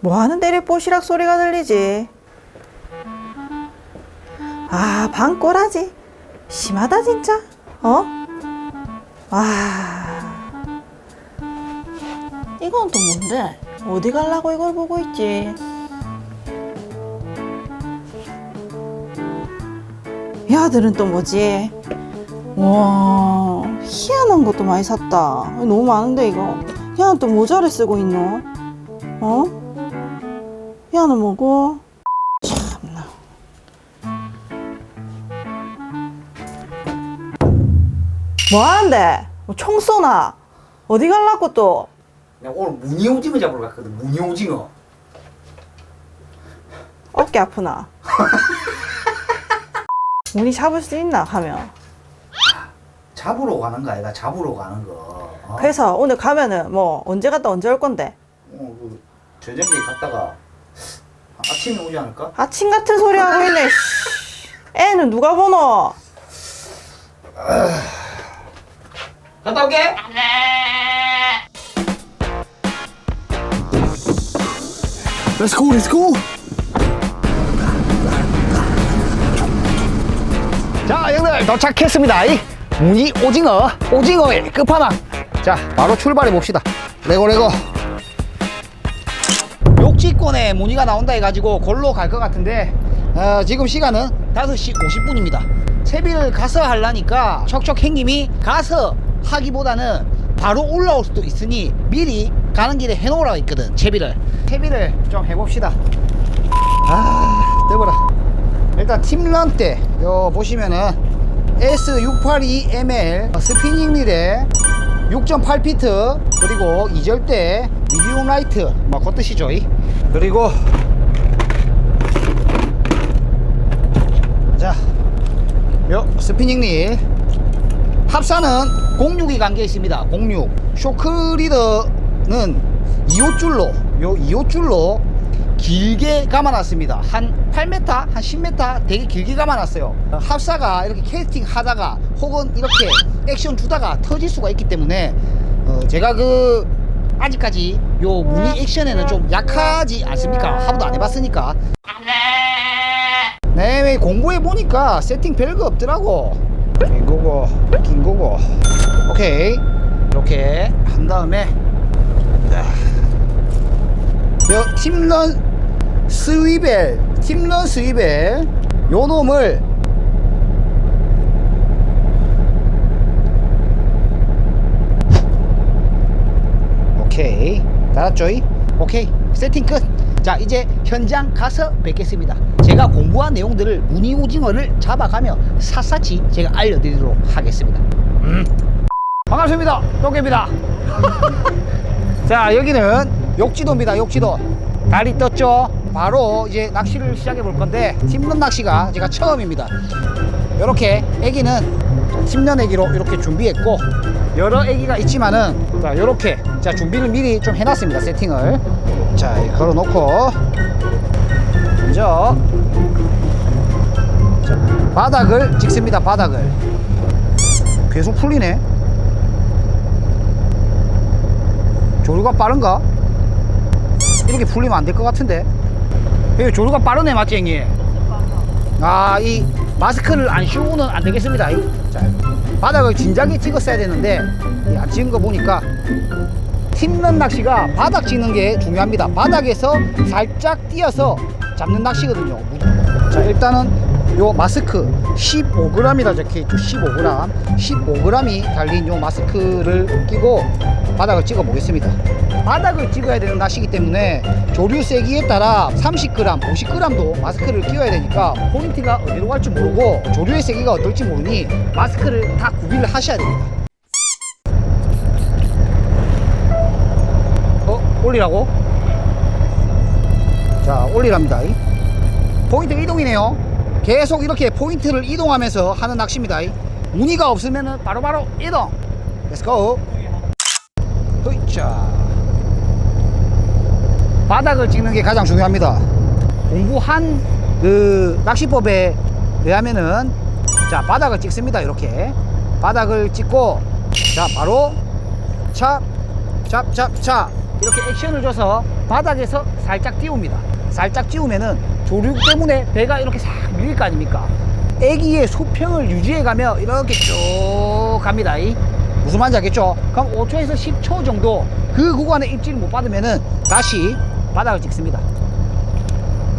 뭐 하는데 이래 뽀시락 소리가 들리지? 아, 방 꼬라지. 심하다, 진짜. 어? 아. 이건 또 뭔데? 어디 갈라고 이걸 보고 있지? 이 아들은 또 뭐지? 와, 희한한 것도 많이 샀다. 너무 많은데, 이거. 야는 또 모자를 쓰고 있노? 어? 야는 뭐고? 참나. 뭐 하는데? 뭐총 쏘나? 어디 갈라고 또? 나 오늘 무늬 오징어 잡으러 갔거든. 무늬 오징어. 어깨 아프나? 문이 잡을 수 있나? 하면. 잡으러 가는 거 아이가? 잡으러 가는 거. 어? 그래서 오늘 가면은 뭐 언제 갔다 언제 올 건데? 어, 그 저녁에 갔다가 아침에 오지 않을까? 아침 같은 소리 하고 있네. 씨. 애는 누가 보노? 갔다 올게. Let's go, let's go. 자, 형들 도착했습니다. 이 무늬 오징어, 오징어의 끝판왕. 자, 바로 출발해 봅시다. 레고 레고. 욕지권에 무늬가 나온다 해가지고 골로 갈 것 같은데 어, 지금 시간은 5시 50분입니다. 채비를 가서 하려니까 척척 행님이 가서 하기보다는 바로 올라올 수도 있으니 미리 가는 길에 해놓으라고 했거든 채비를. 채비를 좀 해봅시다. 아 떼보라. 일단 팀런 때요 보시면은 S682ML 스피닝 릴에 6.8피트 그리고 2절대 미디움 라이트 뭐 그뜻이죠 그리고 자, 요 스피닝 릴 합사는 06이 간게 있습니다. 06. 쇼크 리더는 2호 줄로 요 2호 줄로 길게 감아놨습니다. 한 8m, 한 10m 되게 길게 감아놨어요. 합사가 이렇게 캐스팅 하다가 혹은 이렇게 액션 주다가 터질 수가 있기 때문에 어, 제가 그 아직까지 요 무늬 액션에는 좀 약하지 않습니까? 하나도 안 해봤으니까. 네, 왜 공부해 보니까 세팅 별거 없더라고. 긴 거고, 긴 거고. 오케이. 이렇게 한 다음에 자. 요 팀런 스위벨, 팀런 스위벨 요 놈을 오케이 달았죠? 오케이 세팅 끝. 자 이제 현장 가서 뵙겠습니다. 제가 공부한 내용들을 무늬 오징어를 잡아가며 샅샅이 제가 알려드리도록 하겠습니다. 음. 반갑습니다. 도깨입니다. 자 여기는 욕지도입니다. 욕지도. 달이 떴죠. 바로 이제 낚시를 시작해 볼 건데 팀런 낚시가 제가 처음입니다. 이렇게 애기는 팀런 애기로 이렇게 준비했고 여러 애기가 있지만은 자 이렇게 자 준비를 미리 좀 해놨습니다 세팅을. 자 걸어 놓고. 먼저. 자, 바닥을 찍습니다 바닥을. 계속 풀리네. 조류가 빠른가? 이렇게 풀리면 안 될 것 같은데. 여기 조류가 빠르네 맞지 형님? 아이 마스크를 안 씌우고는 안 되겠습니다. 이. 자, 바닥을 진작에 찍었어야 되는데 이안 찍은 거 보니까 팀런 낚시가 바닥 찍는 게 중요합니다. 바닥에서 살짝 띄어서 잡는 낚시거든요. 자, 일단은 요 마스크 15g이라 적혀 있죠. 15g. 15g이 달린 요 마스크를 끼고 바닥을 찍어 보겠습니다. 바닥을 찍어야 되는 낚시기 때문에 조류 세기에 따라 30g, 50g도 마스크를 끼워야 되니까 포인트가 어디로 갈지 모르고 조류의 세기가 어떨지 모르니 마스크를 다 구비를 하셔야 됩니다. 올리라고? 자, 올리랍니다. 포인트 이동이네요. 계속 이렇게 포인트를 이동하면서 하는 낚시입니다. 무늬가 없으면 바로바로 이동. 렛츠고. 흐이차. 바닥을 찍는 게 가장 중요합니다. 공부한 그 낚시법에 의하면은 자 바닥을 찍습니다. 이렇게 바닥을 찍고 자 바로 찹 찹 찹 찹 이렇게 액션을 줘서 바닥에서 살짝 띄웁니다. 살짝 띄우면은 조류 때문에 배가 이렇게 싹 밀릴 거 아닙니까? 애기의 수평을 유지해가며 이렇게 쭉 갑니다. 이. 무슨 말인지 알겠죠? 그럼 5초에서 10초 정도 그 구간에 입질을 못 받으면은 다시 바닥을 찍습니다.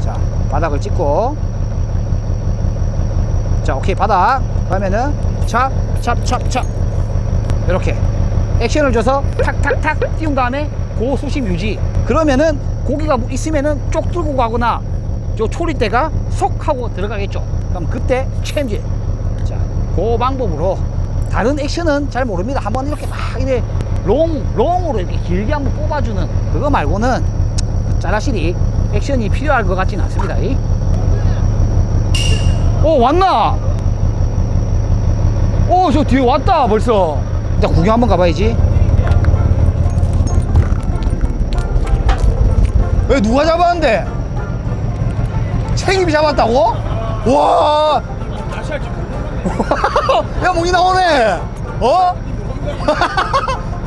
자, 바닥을 찍고 자, 오케이 바닥 그러면은 찹, 찹, 찹, 찹 이렇게 액션을 줘서 탁탁탁 띄운 다음에 고수심 유지. 그러면은 고기가 뭐 있으면은 쪽 들고 가거나 저 초리대가 속 하고 들어가겠죠. 그럼 그때 체인지. 자그 방법으로 다른 액션은 잘 모릅니다. 한번 이렇게 막 이래 롱 롱으로 이렇게 길게 한번 뽑아주는 그거 말고는 짜라실이 액션이 필요할 것 같지는 않습니다. 이. 오 왔나? 오 저 뒤에 왔다 벌써. 일단 구경 한번 가봐야지 왜 누가 잡았는데 책임이 잡았다고? 와 야, 목이 나오네. 어?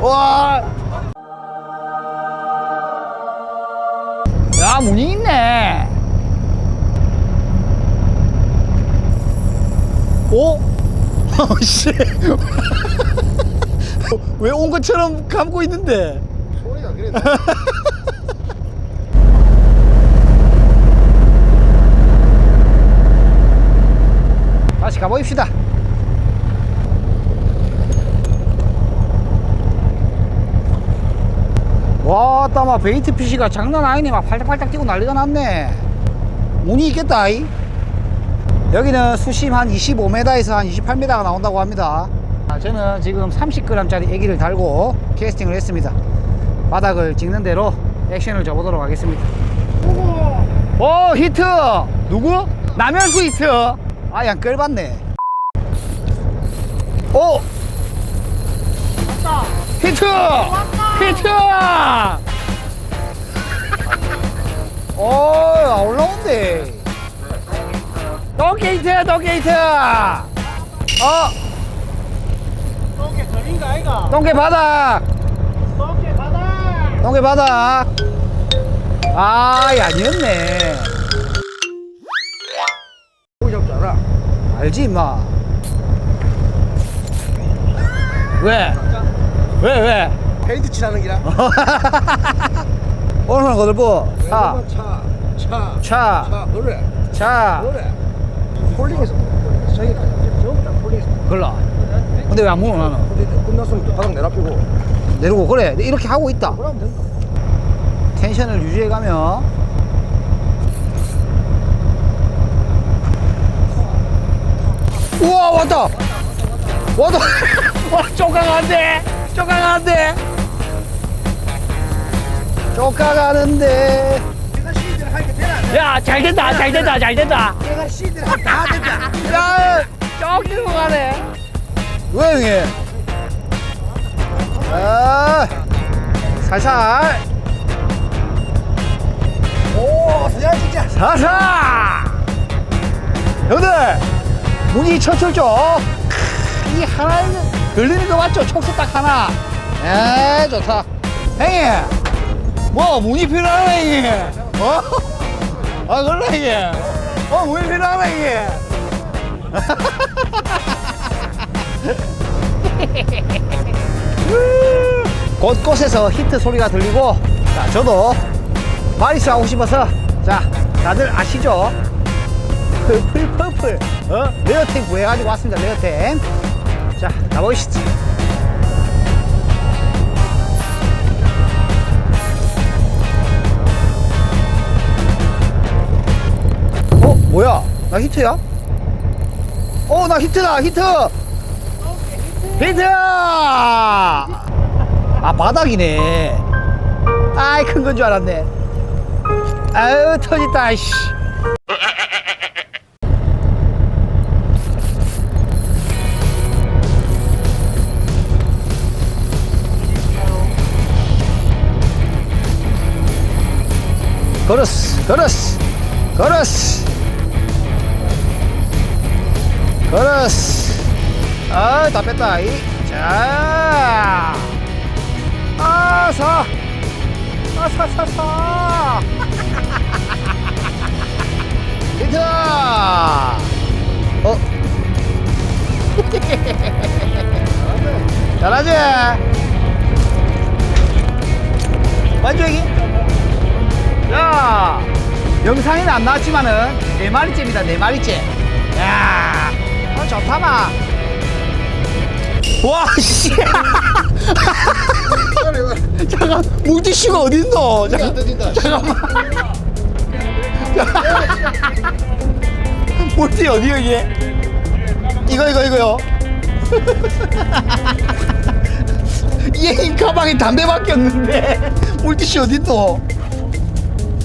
와. 야, 문이 있네. 오? 씨. 왜 온 것처럼 감고 있는데? 소리가 그래. 가보입시다. 와, 따마 베이트 피시가 장난 아니네. 막 팔딱팔딱 뛰고 난리가 났네. 운이 있겠다, 이. 여기는 수심 한 25m에서 한 28m가 나온다고 합니다. 아, 저는 지금 30g짜리 애기를 달고 캐스팅을 했습니다. 바닥을 찍는 대로 액션을 줘보도록 하겠습니다. 오, 히트! 누구? 남현수 히트! 아, 양 끌봤네. 오! 히트! 히트! 오, 아, 올라온대. 똥게이트, 똥게이트! 어, 똥개 걸린가 아이가? 똥게 바닥! 똥개 바다. 똥게 바닥! 아, 이 아니었네. 알아? 알지, 임마. 왜? 왜, 왜? 페인트 칠하는 기라. 오늘 거들보 차, 차, 차, 차, 차, 그래, 차, 그래. 폴링에서 저기 저기다 폴링에서. 걸라. 근데 왜안 물어 나는? 근데 끝났으면 바닥 내려피고 내리고 그래. 이렇게 하고 있다. 텐션을 유지해 가며. 우와 왔다. 왔다. 와. 내가 시들 하니까 되나? 야 잘 된다 잘 된다 잘 된다. 내가 시들 하니까 다 된다. 야, 저기로 가네. 왜 형님? 아, 살살, 오, 서양 진짜. 살살. 형들, 문이 쳤쳤죠? 이 하나 걸리는 거 맞죠? 촉수 딱 하나. 에, 좋다. 형님, 뭐 문이 필요하나 이게? 어? 아 그래 이게? 어 문이 필요하나 이게? 곳곳에서 히트 소리가 들리고 자 저도 바리스 하고 싶어서 자 다들 아시죠? 퍼플 퍼플 어? 레어템 구해가지고 왔습니다 레어템. 자 가보시죠 어 뭐야? 나 히트야? 어 나 히트다 히트! 히트 아 바닥이네. 아이 큰 건 줄 알았네. 아유 터졌다 씨 걸었어 걸었어 걸었어. 걸었어. 아다 뺐다 이. 자. 아사. 사사사사 히트 어? 잘하지? 완전히 야 영상에는 안 나왔지만은 네 마리째입니다 네 마리째. 야 어, 좋다마. 와 씨. 잠깐 물티슈가 어딨노? 잠깐 잠깐만. 물티 어디요 이게 이거 이거 이거요. 얘 가방에 담배밖에 없는데 물티슈 어딨노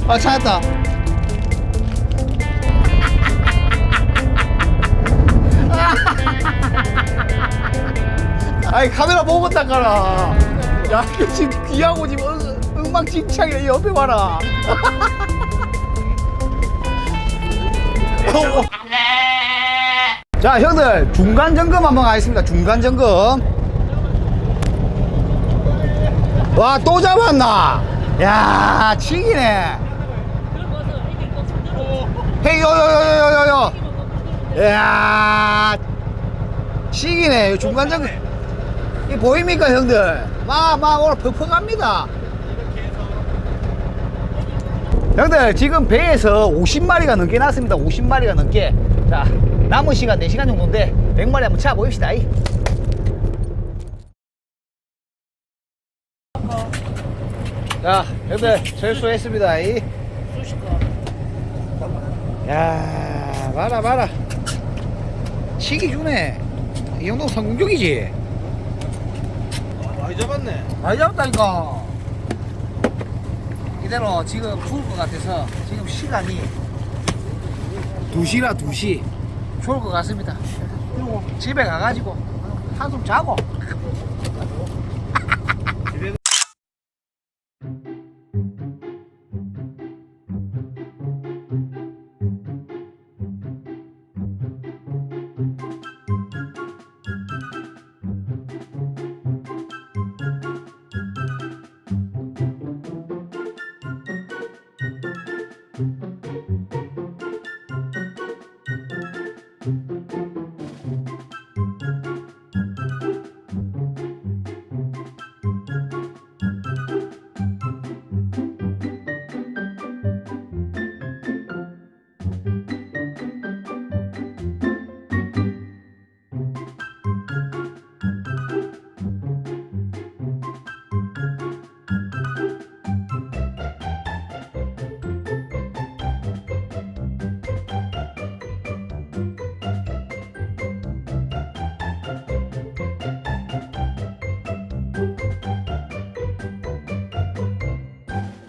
아 찾았다. 아이 카메라 보고 닦아라. 야 이거 지금 귀하고 지금 엉- 엉망진창이야 이 옆에 봐라. 자 형들 중간 점검 한번 가겠습니다. 중간 점검. 와 또 잡았나? 야 치기네 헤이 요요요요요요 야 치기네. 요 중간 점검 이 보입니까 형들? 막 막 오늘 퍽퍽합니다. 형들 지금 배에서 50마리가 넘게 났습니다. 50마리가 넘게. 자 남은 시간 4시간 정도인데 100마리 한번 찾아보입시다. 이. 자 형들 철수했습니다. 이. 야 봐라 봐라. 치기 주네. 이 정도면 성공적이지. 많이 잡았네. 많이 잡았다니까. 이대로 지금 죽을 것 같아서 지금 시간이 2시라 2시. 죽을 것 같습니다. 집에 가가지고 한숨 자고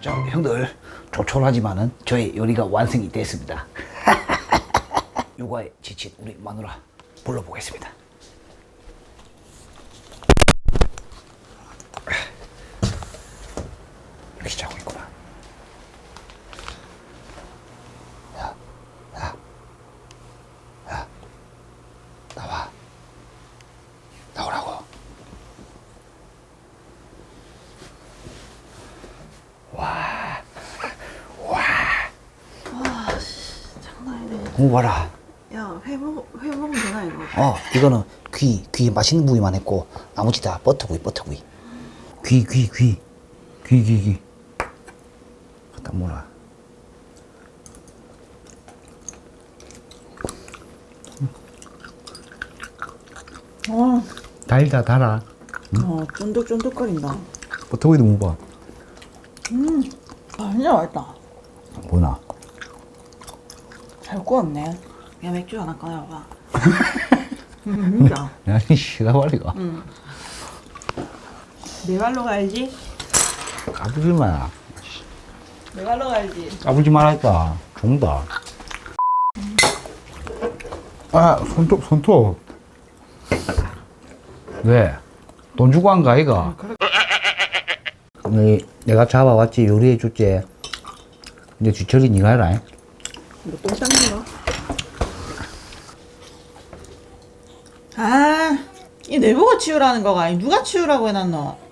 자 형들 조촐하지만은 저의 요리가 완성이 됐습니다. 육아에 지친 우리 마누라 불러보겠습니다 이렇게 자고 있구나 야, 야, 야, 나와 나오라고 오 봐라. 야 회복 회복은 되나 이거? 어 이거는 귀 귀 맛있는 부위만 했고 나머지 다 버터구이 버터구이. 귀 귀 귀. 귀 귀 귀. 갖다 몰아. 어, 달다 달아. 어 쫀득쫀득거린다. 버터구이도 먹어봐. 아 진짜 맛있다. 뭐나 잘 구웠네. 야 맥주 하나 꺼내봐. 음, 진짜. 아니 시가버리가 내 발로 가야지. 까불지 마라 내 발로 가야지. 까불지 말라니까 종다 아 손톱 손톱 왜? 돈 주고 한거 아이가? 네, 내가 잡아왔지 요리해 줄게 이제 뒤처리 네가 해라 이거 똥 닦는 거? 아, 이 내보고 치우라는 거가 아니 누가 치우라고 해놨노?